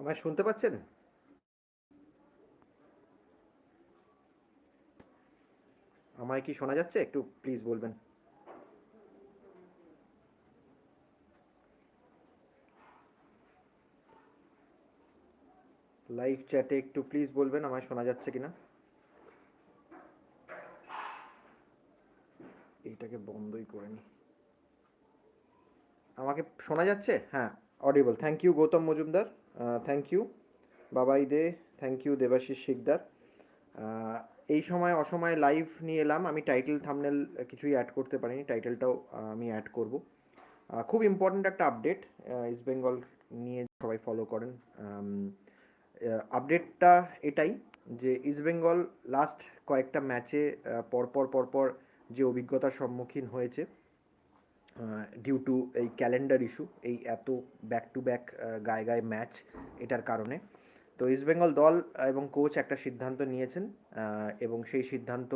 আমায় শুনতে পাচ্ছেন? আমায় কি শোনা যাচ্ছে? একটু প্লিজ বলবেন। লাইভ চ্যাটে একটু প্লিজ বলবেন, আমায় শোনা যাচ্ছে কিনা? এইটাকে বন্ধই করে নি আমাকে শোনা যাচ্ছে? হ্যাঁ। Audible thank you Goutam Majumdar thank you Babai Dey thank you Debashis Sikdar এই সময় অসময়ে লাইভ নিয়ে এলাম। আমি টাইটেল থামনেল কিছুই অ্যাড করতে পারিনি। টাইটেলটাও আমি অ্যাড করব। খুব ইম্পর্ট্যান্ট একটা আপডেট ইস্ট বেঙ্গল নিয়ে সবাই ফলো করেন। আপডেটটা এটাই যে ইস্ট বেঙ্গল লাস্ট কয়েকটা ম্যাচে পরপর পরপর যে অভিজ্ঞতার সম্মুখীন হয়েছে ডিউ টু এই ক্যালেন্ডার ইস্যু এই এত ব্যাক টু ব্যাক গায়ে গায়ে ম্যাচ এটার কারণে। তো ইস্টবেঙ্গল দল এবং কোচ একটা সিদ্ধান্ত নিয়েছেন এবং সেই সিদ্ধান্ত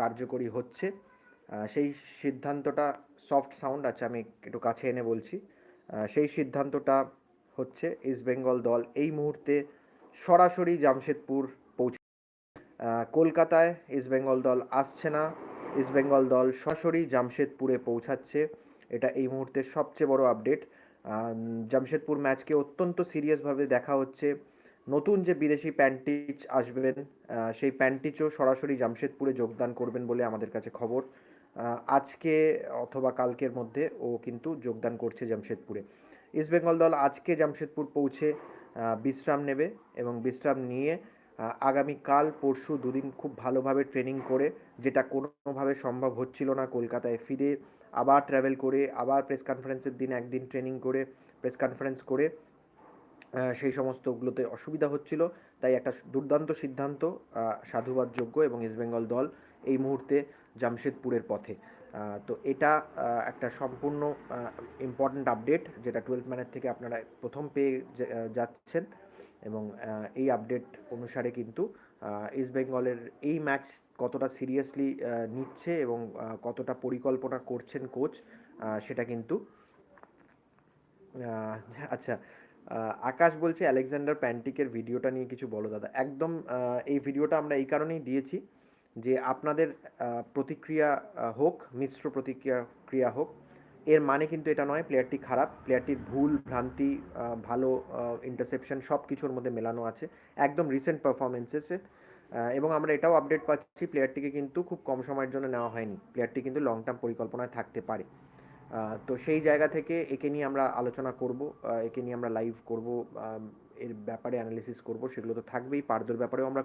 কার্যকরী হচ্ছে। সেই সিদ্ধান্তটা সফট সাউন্ড আছে, আমি একটু কাছে এনে বলছি। সেই সিদ্ধান্তটা হচ্ছে ইস্টবেঙ্গল দল এই মুহূর্তে সরাসরি জামশেদপুর পৌঁছে কলকাতায় ইস্টবেঙ্গল দল আসছে না। ইস্টবেঙ্গল দল সরাসরি জামশেদপুরে পৌঁছাচ্ছে। এটা এই মুহূর্তের সবচেয়ে বড় আপডেট জামশেদপুর ম্যাচকে অত্যন্ত সিরিয়াসভাবে দেখা হচ্ছে। নতুন যে বিদেশি প্যান্টিচ আসবেন সেই প্যান্টিচও সরাসরি জামশেদপুরে যোগদান করবেন বলে আমাদের কাছে খবর। আজকে অথবা কালকের মধ্যে ও কিন্তু যোগদান করছে জামশেদপুরে। ইস্টবেঙ্গল দল আজকে জামশেদপুর পৌঁছে বিশ্রাম নেবে এবং বিশ্রাম নিয়ে আগামীকাল, পরশু দুদিন খুব ভালোভাবে ট্রেনিং করে, যেটা কোনোভাবে সম্ভব হচ্ছিল না কলকাতায় ফিরে, আবার ট্রাভেল করে, আবার প্রেস কনফারেন্সের দিন একদিন ট্রেনিং করে প্রেস কনফারেন্স করে সেই সমস্তগুলোতে অসুবিধা হচ্ছিল। তাই একটা দুর্দান্ত সিদ্ধান্ত সাধুবাদযোগ্য এবং ইস্টবেঙ্গল দল এই মুহূর্তে জামশেদপুরের পথে। তো এটা একটা সম্পূর্ণ ইম্পর্ট্যান্ট আপডেট যেটা টুয়েলভ ম্যানের থেকে আপনারা প্রথম পেয়ে যাচ্ছেন। এবং এই আপডেট অনুসারে কিন্তু ইস্ট বেঙ্গলের এই ম্যাচ কতটা সিরিয়াসলি নিচ্ছে এবং কতটা পরিকল্পনা করছেন কোচ সেটা কিন্তু আচ্ছা আকাশ বলছে আলেকজান্ডার প্যান্টিকের ভিডিওটা নিয়ে কিছু বলো দাদা। একদম এই ভিডিওটা আমরা এই কারণেই দিয়েছি যে আপনাদের প্রতিক্রিয়া হোক, মিশ্র প্রতিক্রিয়া, ক্রিয়া হোক এর মানে কিন্তু এটা নয় প্লেয়ারটি খারাপ প্লেয়ারটির ভুল, ভ্রান্তি ভালো ইন্টারসেপশন সব কিছুর মধ্যে মেলানো আছে, একদম রিসেন্ট পারফরমেন্সেসে এবং আমরা এটাও আপডেট পাচ্ছি প্লেয়ারটিকে কিন্তু খুব কম সময়ের জন্য নেওয়া হয়নি প্লেয়ারটি কিন্তু লং টার্ম পরিকল্পনায় থাকতে পারে। তো সেই জায়গা থেকে একে নিয়ে আমরা আলোচনা করব একে নিয়ে আমরা লাইভ করব এর ব্যাপারে অ্যানালিসিস করব, সেগুলো তো থাকবেই। পারদোর ব্যাপারেও আমরা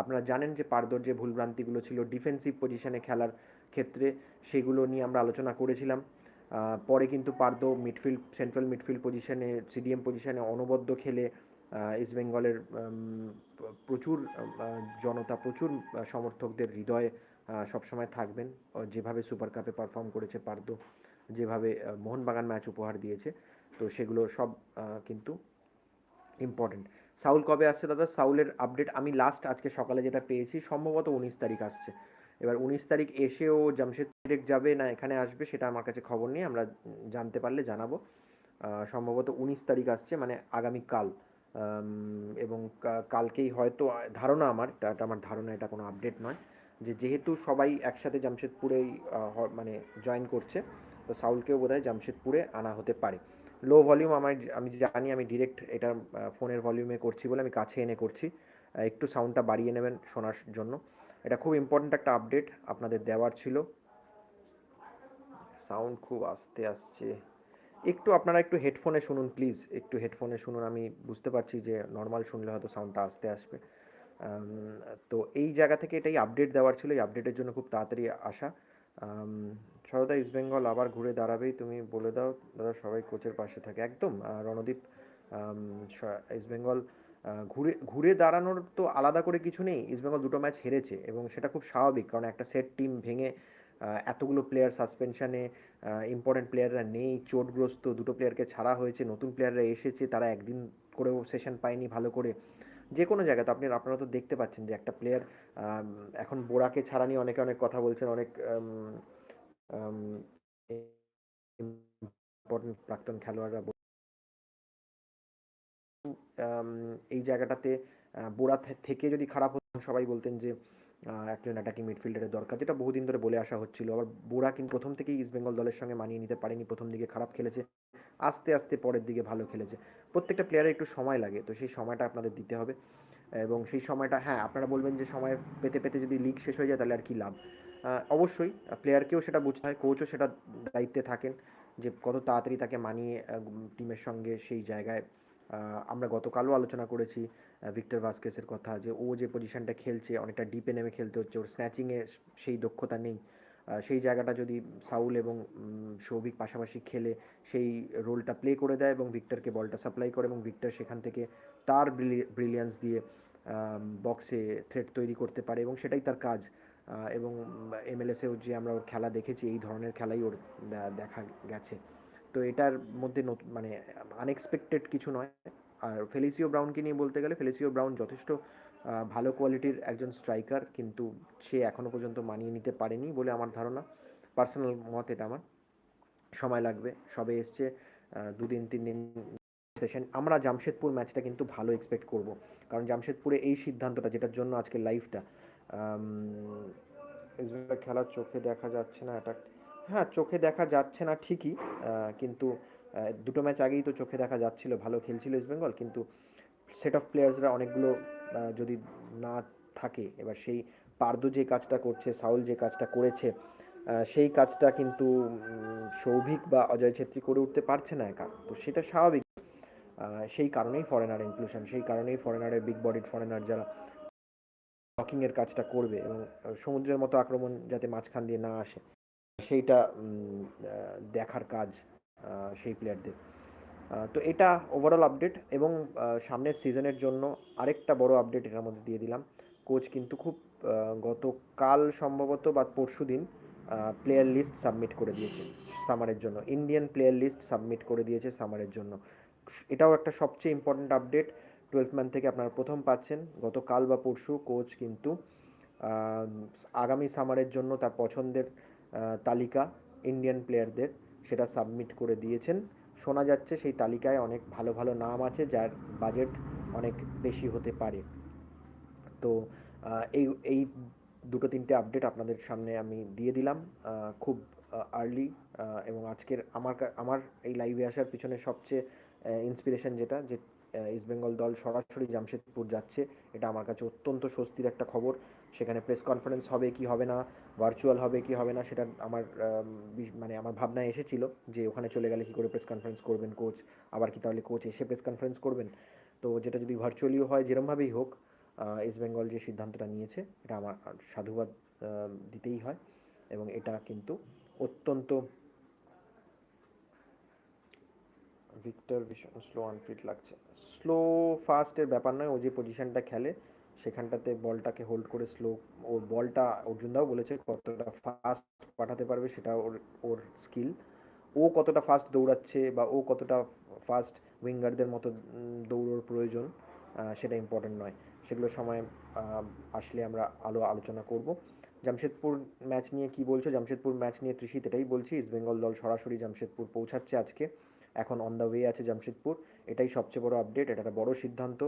আপনারা জানেন যে পারদোর যে ভুলভ্রান্তিগুলো ছিল ডিফেন্সিভ পজিশনে খেলার ক্ষেত্রে সেগুলো নিয়ে আমরা আলোচনা করেছিলাম। পরে কিন্তু পারদো মিডফিল্ড সেন্ট্রাল মিডফিল্ড পজিশনে সিডিএম পজিশনে অনবদ্য খেলে ইস্ট বেঙ্গলের প্রচুর জনতা, প্রচুর সমর্থকদের হৃদয়ে সবসময় থাকবেন। যেভাবে সুপার কাপে পারফর্ম করেছে পারদো, যেভাবে মোহনবাগান ম্যাচ উপহার দিয়েছে, তো সেগুলো সব কিন্তু ইম্পর্টেন্ট সাউল কবে আসছে দাদা? সাউলের আপডেট আমি লাস্ট আজকে সকালে যেটা পেয়েছি, সম্ভবত উনিশ তারিখ আসছে। এবার উনিশ তারিখ এসেও জামশেদপুরে যাবে না এখানে আসবে, সেটা আমার কাছে খবর নেই, আমরা জানতে পারলে জানাব। সম্ভবত উনিশ তারিখ আসছে মানে আগামীকাল এবং কালকেই হয়তো, ধারণা আমার, এটা আমার ধারণা, এটা কোনো আপডেট নয়, যে যেহেতু সবাই একসাথে জামশেদপুরেই মানে জয়েন করছে, তো সাউলকেও বোধহয় জামশেদপুরে আনা হতে পারে। লো ভলিউম আমার, আমি জানি, আমি ডিরেক্ট এটা ফোনের ভলিউমে করছি বলে আমি কাছে এনে করছি। একটু সাউন্ডটা বাড়িয়ে নেবেন শোনার জন্য। এটা খুব ইম্পর্ট্যান্ট একটা আপডেট আপনাদের দেওয়ার ছিল। সাউন্ড খুব আস্তে আসছে। একটু আপনারা একটু হেডফোনে শুনুন প্লিজ একটু হেডফোনে শুনুন, আমি বুঝতে পারছি যে নর্মাল শুনলে হয়তো সাউন্ডটা আস্তে আসবে। তো এই জায়গা থেকে এটাই আপডেট দেওয়ার ছিল। এই আপডেটের জন্য খুব তাড়াতাড়ি আসা। সরদা ইস্ট বেঙ্গল আবার ঘুরে দাঁড়াবেই। তুমি বলে দাও, দাদা, সবাই কোচের পাশে থাকে। একদম রণদীপ ইস্ট বেঙ্গল ঘুরে ঘুরে দাঁড়ানোর তো আলাদা করে কিছু নেই। ইস্টবেঙ্গল দুটো ম্যাচ হেরেছে এবং সেটা খুব স্বাভাবিক কারণ একটা সেট টিম ভেঙে এতগুলো প্লেয়ার সাসপেনশানে ইম্পর্টেন্ট প্লেয়াররা নেই। চোটগ্রস্ত দুটো প্লেয়ারকে ছাড়া হয়েছে। নতুন প্লেয়াররা এসেছে। তারা একদিন করেও সেশন পায়নি ভালো করে। যে কোনো জায়গাতে আপনি, আপনারা তো দেখতে পাচ্ছেন যে একটা প্লেয়ার এখন বোরাকে ছাড়া নিয়ে অনেকে অনেক কথা বলছেন, অনেক ইম্পর্টেন্ট প্রাক্তন খেলোয়াড়রা এই জায়গাটাতে বোরা থেকে যদি খারাপ হতো সবাই বলতেন যে একজন অ্যাটাকিং মিডফিল্ডারের দরকার, যেটা বহুদিন ধরে বলে আসা হচ্ছিল। আবার বোরা কিন্তু প্রথম থেকেই ইস্টবেঙ্গল দলের সঙ্গে মানিয়ে নিতে পারেনি, প্রথম দিকে খারাপ খেলেছে, আস্তে আস্তে পরের দিকে ভালো খেলেছে। প্রত্যেকটা প্লেয়ারের একটু সময় লাগে, তো সেই সময়টা আপনাদের দিতে হবে। এবং সেই সময়টা হ্যাঁ আপনারা বলবেন যে, সময় পেতে পেতে যদি লিগ শেষ হয়ে যায়, তাহলে আর কি লাভ? অবশ্যই প্লেয়ারকেও সেটা বুঝতে হয় কোচও সেটা দায়িত্বে থাকেন যে, কত তাড়াতাড়ি তাকে মানিয়ে টিমের সঙ্গে সেই জায়গায় আমরা গতকালও আলোচনা করেছি ভিক্টর ভাস্কেসের কথা যে ও যে পজিশনটা খেলছে, অনেকটা ডিপে নেমে খেলতে হচ্ছে, ওর স্ন্যাচিংয়ে সেই দক্ষতা নেই। সেই জায়গাটা যদি সাউল এবং সৌভিক পাশাপাশি খেলে, সেই রোলটা প্লে করে দেয় এবং ভিক্টরকে বলটা সাপ্লাই করে এবং ভিক্টর সেখান থেকে তার ব্রিলিয়ান্স দিয়ে বক্সে থ্রেট তৈরি করতে পারে এবং সেটাই তার কাজ। এবং এমএলএসেও যে আমরা ওর খেলা দেখেছি, এই ধরনের খেলাই ওর দেখা গেছে। তো এটার মধ্যে মানে আনএক্সপেক্টেড কিছু নয়। আর ফেলিসিও ব্রাউনকে নিয়ে বলতে গেলে ফেলিসিও ব্রাউন যথেষ্ট ভালো কোয়ালিটির একজন স্ট্রাইকার কিন্তু সে এখনও পর্যন্ত মানিয়ে নিতে পারেনি বলে আমার ধারণা। পার্সোনাল মত এটা আমার। সময় লাগবে, সবে এসছে দুদিন তিন দিন সেশন আমরা জামশেদপুর ম্যাচটা কিন্তু ভালো এক্সপেক্ট করব। কারণ জামশেদপুরে এই সিদ্ধান্তটা, যেটার জন্য আজকে লাইফটা ইসরায়েলের খেলা চোখে দেখা যাচ্ছে না, এটা হ্যাঁ চোখে দেখা যাচ্ছে না ঠিকই কিন্তু দুটো ম্যাচ আগেই তো চোখে দেখা যাচ্ছিল, ভালো খেলছিল ইস্টবেঙ্গল কিন্তু সেট অফ প্লেয়ার্সরা অনেকগুলো যদি না থাকে, এবার সেই পার্দু যে কাজটা করছে, সাউল যে কাজটা করেছে সেই কাজটা কিন্তু সৌভিক বা অজয় ছেত্রী করে উঠতে পারছে না একা, তো সেটা স্বাভাবিক। সেই কারণেই ফরেনার ইনক্লুশন সেই কারণেই ফরেনারের বিগ বডিড ফরেনার যারা ব্লকিংয়ের কাজটা করবে এবং সমুদ্রের মতো আক্রমণ যাতে মাঝখান দিয়ে না আসে। সেইটা দেখার কাজ সেই প্লেয়ারদের তো এটা ওভারঅল আপডেট এবং সামনের সিজনের জন্য আরেকটা বড় আপডেট এটার মধ্যে দিয়ে দিলাম। কোচ কিন্তু খুব গতকাল সম্ভবত বা পরশু দিন প্লেয়ার লিস্ট সাবমিট করে দিয়েছে সামারের জন্য। ইন্ডিয়ান প্লেয়ার লিস্ট সাবমিট করে দিয়েছে সামারের জন্য। এটাও একটা সবচেয়ে ইম্পর্ট্যান্ট আপডেট টুয়েলভ ম্যান থেকে আপনারা প্রথম পাচ্ছেন। গতকাল বা পরশু কোচ কিন্তু আগামী সামারের জন্য তার পছন্দের তালিকা ইন্ডিয়ান প্লেয়ারদের সেটা সাবমিট করে দিয়েছেন। শোনা যাচ্ছে সেই তালিকায় অনেক ভালো ভালো নাম আছে যার বাজেট অনেক বেশি হতে পারে। তো এই এই দুটো তিনটে আপডেট আপনাদের সামনে আমি দিয়ে দিলাম। খুব আর্লি এবং আজকের আমার আমার এই লাইভে আসার পিছনে সবচেয়ে ইন্সপিরেশন যেটা, যে ইস্টবেঙ্গল দল সরাসরি জামশেদপুর যাচ্ছে, এটা আমার কাছে অত্যন্ত স্বস্তির একটা খবর। সেখানে প্রেস কনফারেন্স হবে কি হবে না ভার্চুয়াল হবে কি হবে না, সেটা আমার মানে আমার ভাবনায় এসেছিল যে ওখানে চলে গেলে কি করে প্রেস কনফারেন্স করবেন কোচ আবার কি তাহলে কোচ এসে প্রেস কনফারেন্স করবেন? তো যেটা যদি ভার্চুয়ালিও হয়, যেরমভাবেই হোক ইস্ট বেঙ্গল যে সিদ্ধান্তটা নিয়েছে, এটা আমার সাধুবাদ দিতেই হয় এবং এটা কিন্তু অত্যন্ত ভিক্টর ভীষণ স্লো আনফিট লাগছে। স্লো ফাস্টের ব্যাপার নয়, ও যে পজিশনটা খেলে সেখানটাতে বলটাকে হোল্ড করে স্লো ওর বলটা অর্জুনদাও বলেছে কতটা ফাস্ট পাঠাতে পারবে সেটা ওর ওর স্কিল ও কতটা ফাস্ট দৌড়াচ্ছে বা ও কতটা ফাস্ট উইঙ্গারদের মতো দৌড়োর প্রয়োজন সেটা ইম্পর্টেন্ট নয়। সেগুলো সময় আসলে আমরা আলো আলোচনা করব। জামশেদপুর ম্যাচ নিয়ে কি বলছো? জামশেদপুর ম্যাচ নিয়ে তৃষিত এটাই বলছি। ইস্ট বেঙ্গল দল সরাসরি জামশেদপুর পৌঁছাচ্ছে আজকে। এখন অন দ্য ওয়ে আছে জামশেদপুর। এটাই সবচেয়ে বড় আপডেট এটা একটা বড় সিদ্ধান্ত।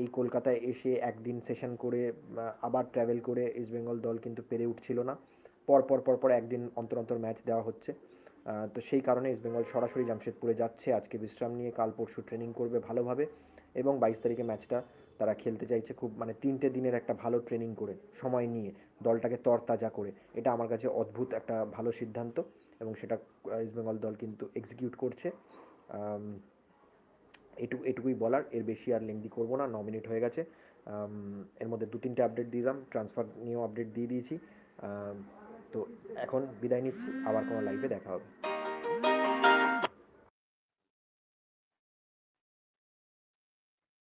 এই কলকাতায় এসে একদিন সেশন করে আবার ট্রাভেল করে ইস্ট বেঙ্গল দল কিন্তু পেরে উঠছিল না। পর পর পর পর একদিন অন্তর অন্তর ম্যাচ দেওয়া হচ্ছে। তো সেই কারণে ইস্ট বেঙ্গল সরাসরি জামশেদপুরে যাচ্ছে। আজকে বিশ্রাম নিয়ে কাল পরশু ট্রেনিং করবে ভালোভাবে এবং বাইশ তারিখে ম্যাচটা তারা খেলতে চাইছে খুব মানে তিনটে দিনের একটা ভালো ট্রেনিং করে, সময় নিয়ে, দলটাকে তরতাজা করে। এটা আমার কাছে অদ্ভুত একটা ভালো সিদ্ধান্ত এবং সেটা ইস্টবেঙ্গল দল কিন্তু এক্সিকিউট করছে। এটুকু এটুকুই বলার। এর বেশি আর লেন্দি করব না, ন মিনিট হয়ে গেছে। এর মধ্যে দু তিনটে আপডেট দিলাম ট্রান্সফার নিয়েও আপডেট দিয়ে দিয়েছি। তো এখন বিদায় নিচ্ছি, আবার কোনো লাইভে দেখা হবে।